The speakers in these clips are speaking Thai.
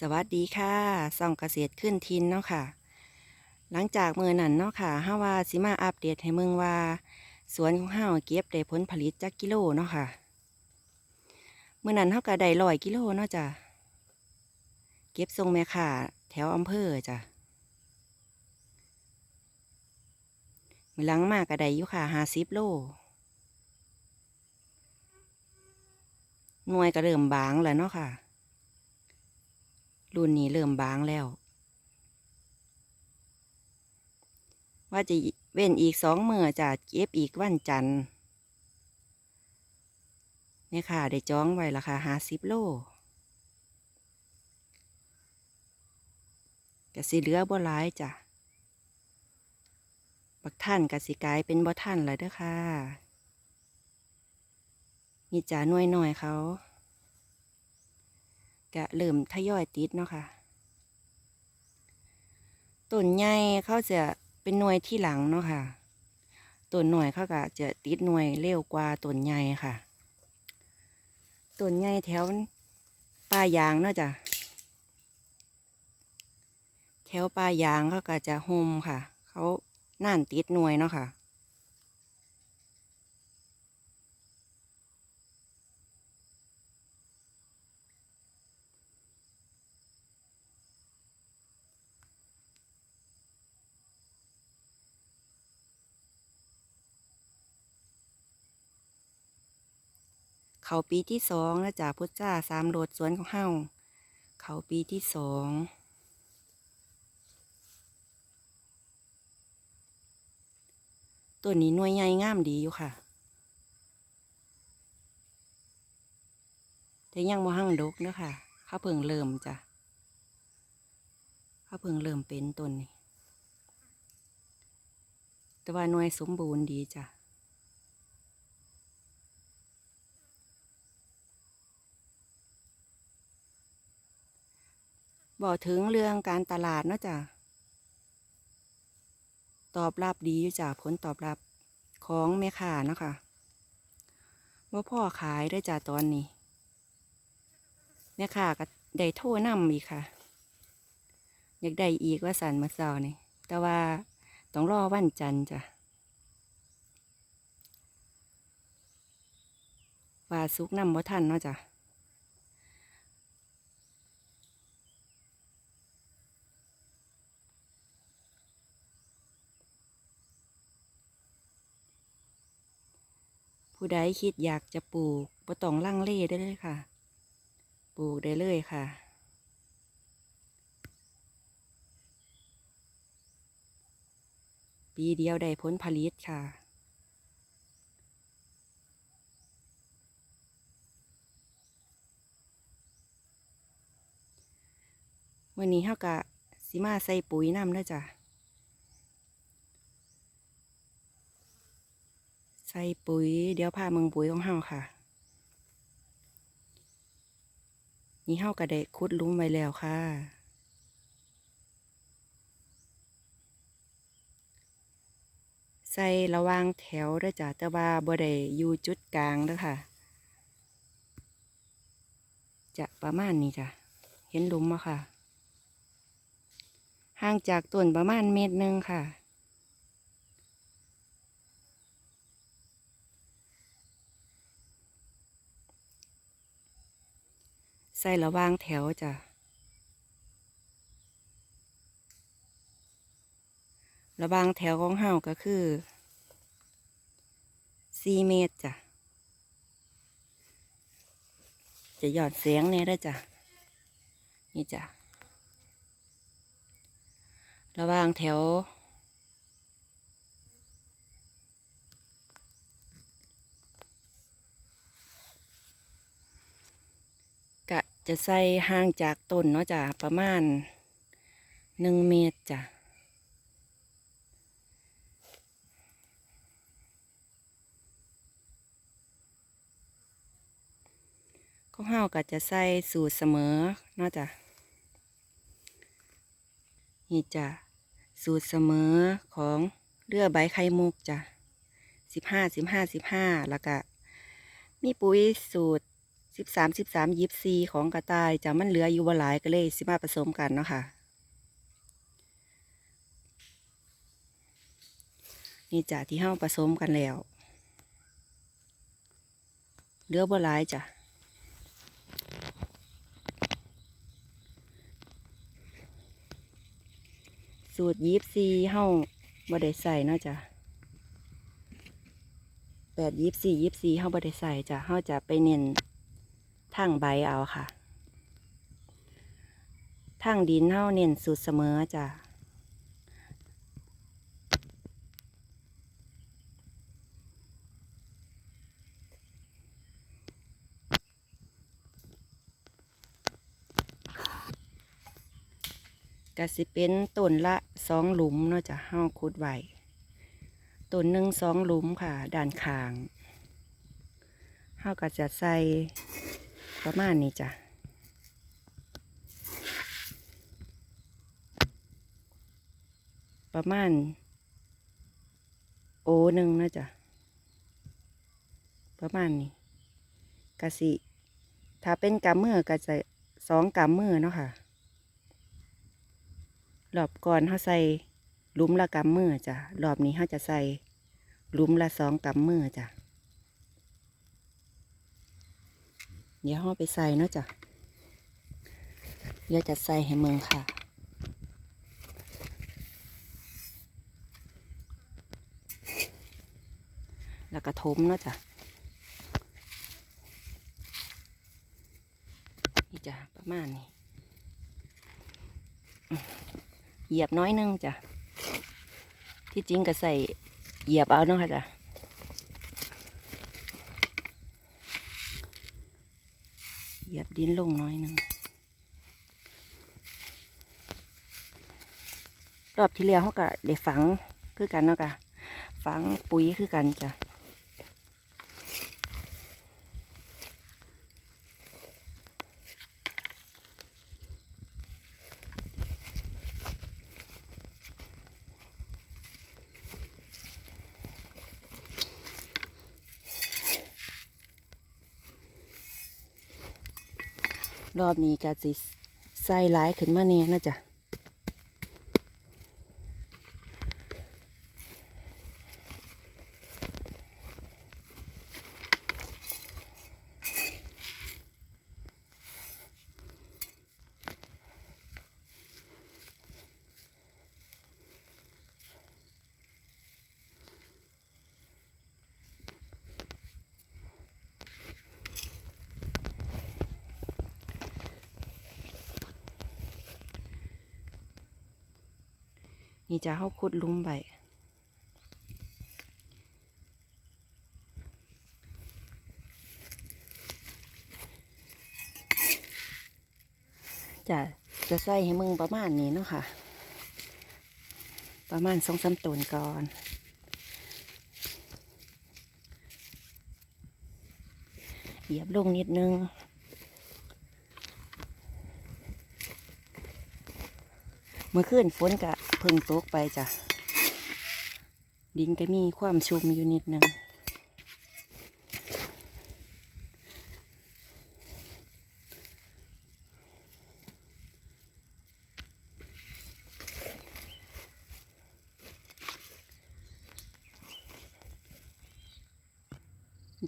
สวัสดีค่ะส่องเกษตรขึ้นทินเนาะค่ะ หลังจากมือนั่นเนาะค่ะเฮาว่าสิมาอัปเดตให้เมืองว่า สวนของเฮาเก็บได้ผลผลิตจักกิโลเนาะค่ะมื้อนั้นเฮาก็ได้ร้อยกิโลเนาะจ้ะเก็บส่งแม่ค้าแถวอำเภอจ้ะมื้อหลังมากก็ได้อยู่ค่ะ50โลหน่วยก็เริ่มบางแล้วเนาะค่ะ รุ่นนี้เริ่มบางแล้ว ว่าจะเว้นอีกสองมือจะเก็บอีกวันจันทร์เนี่ยค่ะ ได้จองไว้ราคาห้าสิบโลกะสิเหลือบ่หลายจ้ะ บักท่านกะสิกลายเป็นบ่ท่านเลยเด้อค่ะ มีจ่าหน่วยหน่อยเขา กะเริ่มทยอยติดเนาะค่ะต้นใหญ่เขาจะเป็นหน่วยที่หลังเนาะค่ะต้นหน่อยเขาก็จะติดหน่วยเร็วกว่าต้นใหญ่ค่ะต้นใหญ่แถวป่ายางเนาะจ้ะแถวป่ายางเขาก็จะโฮมค่ะ เขาน่านติดหน่วยเนาะค่ะ เขาปีที่สองแล้วจากพุทธจ้าสามโหลดสวนของเฮาเขาปีที่สองตัวนี้หน่วยใหญ่งามดีอยู่ค่ะ แต่ยังบ่หั่งดกเนอะค่ะเขาเพิ่งเริ่มจ้ะเขาเพิ่งเริ่มเป็นต้นนี้แต่ว่าหน่วยสมบูรณ์ดีจ้ะ บอกถึงเรื่องการตลาดเนาะจ้ะตอบรับดีอยู่จ้ะผลตอบรับของแม่ค้านะคะว่าพ่อขายได้จ้ะตอนนี้แม่ค้าก็ได้โทรนำอีกค่ะ อยากได้อีกว่าสันมาเซานี่แต่ว่าต้องรอวันจันทร์จ้ะว่าสุกนำบ่ทันเนาะจ้ะ ผู้ใดคิดอยากจะปลูกบ่ต้องลังเลได้เลยค่ะ ปลูกได้เลยค่ะ ปีเดียวได้ผลผลิตค่ะวันนี้เฮากะสิมาใส่ปุ๋ยน้ำเด้อจ้ะ ส่ปุ๋ย เดี๋ยวพาเมืองปุ๋ยของเฮาค่ะ นี่เฮาก็ได้ขุดลุมไว้แล้วค่ะ ใส่ระวางแถวด้อจ้ะแต่ว่าบ่ได้อยู่จุดกลางเด้อค่ะ จะประมาณนี้จ้ะ เห็นลุมบ่ค่ะ ห่างจากต้นประมาณเมตรหนึ่งค่ะ ใส่ระหวางแถวจ้ะระหวางแถวของเฮาก็คือสี่เมตรจ้ะ จะหยอดเสียงเนี่ยได้จ้ะ นี่จ้ะ ระหวางแถว จะใส่ห่างจากต้นเนาะจ้ะประมาณหนึ่งเมตรจ้ะก็เฮาก็จะใส่สูตรเสมอเนาะจ้ะนี่จ้ะสูตรเสมอของเรือใบไข่มุกจ้ะสิบห้าสิบห้าสิบห้าแล้วก็มีปุ๋ยสูตร สิบสามสิบสามยิบซีของกระต่ายจะมันเหลืออยู่บ่หลายก็เลยสิมาผสมกันเนาะค่ะ นี่จ้ะที่เฮาผสมกันแล้ว เหลือบ่หลายจ้ะสูตรยิบซีเฮาบ่ได้ใส่เนาะจ้ะแปดยิบสี่ยิบซีเฮาบ่ได้ใส่จ้ะเฮาจะไปเน้น ทางใบเอาค่ะทางดินเฮาเน้นสูตรเสมอจ้ะก็สิเป็นต้นละสองหลุมเนาะจะเฮาขุดไว้ต้นหนึ่งสองหลุมค่ะ ด้านข้างเฮาก็จะใส่ ประมาณนี้จ้ะประมาณ โอหนึ่งนะจ๊ะประมาณนี้กะสิถ้าเป็นกำมือก็จะสองกำมือเนาะค่ะรอบก่อนเขาใส่ลุมละกำมือจ้ะรอบนี้เขาจะใส่ลุมละสองกำมือจ้ะ เดี๋ยวเขาไปใส่เนาะจ้ะเดี๋ยวจะใส่ให้เมืองค่ะ แล้วก็ทมเนาะจ้ะนี่จ้ะประมาณนี้เหยียบน้อยนึงจ้ะที่จริงก็ใส่เหยียบเอาเนาะค่ะจ้ะ เห ยียบดินลงน้อยนึงรอบที่แล้วเขาก็ได้ฝังคือกันเนาะกะฝังปุ๋ยคือกันจ้ะ รอบนี้ก็สิใส่หลายขึ้นมาแน่นะจ๊ะ นี่จะเข้าขุดลุมไปจะจะใส่ให้มึงประมาณนี้เนาะค่ะ ประมาณสองสามต้นก่อน เหยียบลงนิดนึง มื่อคืนฝนกะเพิ่งตกไปจ้ะ ดินก็มีความชุ่มอยู่นิดนึง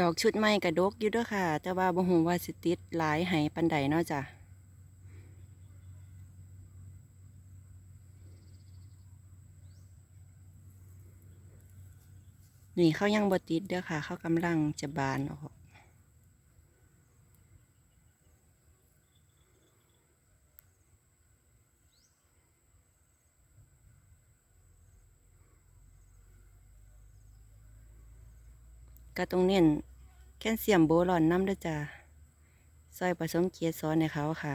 ดอกชุดใหม่กระดกอยู่ด้วยค่ะ แต่ว่าบ่ฮู้ว่าสิติดหลายไหปันใดเนาะจ้ะ นี่เขายังบ่ติดเด้อค่ะ เขากำลังจะบานออกก็ต้องเน้นแคลเซียมโบรอนน้ำด้วยจ้ะซอยผสมเกสรในเขาค่ะ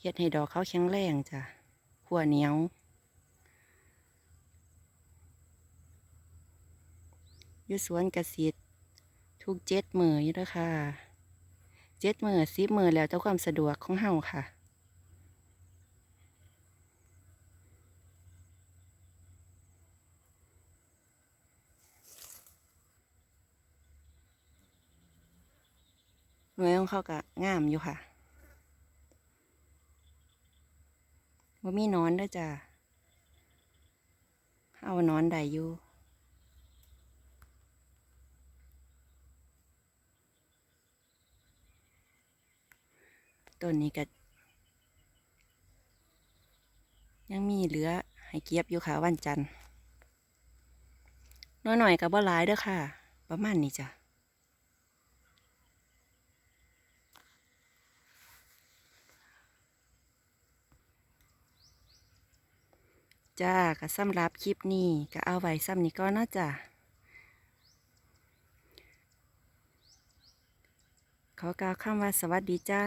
เฮ็ดให้ดอกเขาแข็งแรงจ้ะขัวเหนียว อยู่สวนกสิทธิ์ทุกเจ็ดมืออยู่แล้วค่ะเจ็ดมือสิบมือแล้วแต่ความสะดวกของเฮาค่ะหน่วยของเขาก็งามอยู่ค่ะว่ามีนอนด้วยจ้ะ เอานอนได้อยู่ ต้นนี้ก็ยังมีเหลือให้เก็บอยู่ค่ะวันจันทร์น้อยหน่อยกับบ่หลายเด้อค่ะ ประมาณนี้จ้ะจ้าก็สำหรับคลิปนี้ก็เอาไว้ซ้ำนี้ก่อนเนาจะขอกล่าวคำว่าสวัสดีจ้า